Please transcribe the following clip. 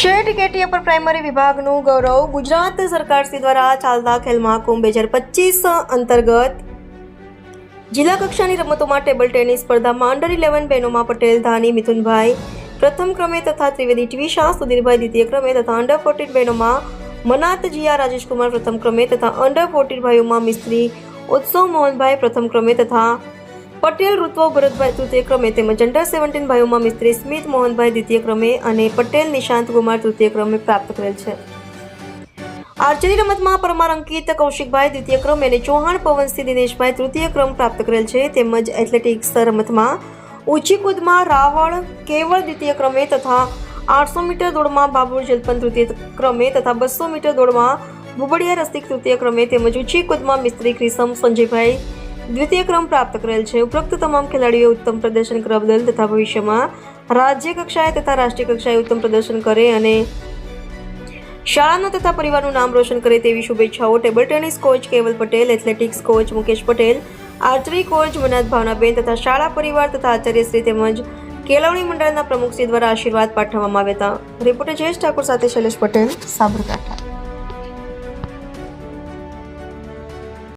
શેઠ KT upper primary વિભાગનું ગૌરવ ગુજરાત સરકાર શ્રી દ્વારા ચાલતા ખેલ મહાકુંભ બે હજાર પચીસ અંતર્ગત જિલ્લા કક્ષાની રમતોમાં ટેબલ ટેનિસ સ્પર્ધામાં અંડર ઇલેવન બહેનોમાં પટેલ, ધાની, મિથુનભાઈ પ્રથમ ક્રમે તથા ત્રિવેદી ટીવી શાહ સુધીરભાઈ દ્વિતીય ક્રમે તથા અંડર ફોર્ટીન બહેનોમાં મનાત જીયા રાજેશકુમાર પ્રથમ ક્રમે તથા અંડર ફોર્ટીન ભાઈઓમાં મિસ્ત્રી ઉત્સવ મોહનભાઈ પ્રથમ ક્રમે તથા પટેલ, ઋત્વ, ભરતભાઈ તૃતીય ક્રમે તેમજ અંડર સેવન્ટીન ભાઈઓમાં મિસ્ત્રી સ્મિત મોહનભાઈ દ્વિતીય ક્રમે અને પટેલ, નિશાંત કુમાર તૃતીય ક્રમે પ્રાપ્ત કરેલ છે. આર્ચરી રમતમાં પરમાર અંકિત, કૌશિકભાઈ દ્વિતીય ક્રમે અને ચૌહાણ, પવનસિંહ, દિનેશભાઈ તૃતીય ક્રમ પ્રાપ્ત કરેલ છે. તેમજ એથ્લેટિક્સ રમતમાં ઊંચી કૂદમાં રાવળ, કેવળ દ્વિતીય ક્રમે તથા આઠસો મીટર દોડમાં બાબુર જલપન તૃતીય ક્રમે તથા બસો મીટર દોડમાં ભુબડિયા રસ્તિક તૃતીય ક્રમે તેમજ ઊંચી કૂદમાં મિસ્ત્રી ક્રિસમ સંજયભાઈ દ્વિતીય ક્રમ પ્રાપ્ત કરેલ છે. ઉપરોક્ત તમામ ખેલાડીઓએ ઉત્તમ પ્રદર્શન કરવા બદલ તથા ભવિષ્યમાં રાજ્ય કક્ષાએ તથા રાષ્ટ્રીય કક્ષાએ ઉત્તમ પ્રદર્શન કરે અને શાળાનું તથા પરિવારનું નામ રોશન કરે તેવી શુભેચ્છાઓ table tennis coach Keval Patel, athletics coach Mukesh Patel, archery coach Manat Bhavnaben તથા શાળા પરિવાર તથા આચાર્યશ્રી તેમજ કેળવણી મંડળના પ્રમુખશ્રી દ્વારા આશીર્વાદ પાઠવવામાં આવ્યા હતા. રિપોર્ટર જયેશ ઠાકોર સાથે શૈલેષ પટેલ, સાબરકાંઠા.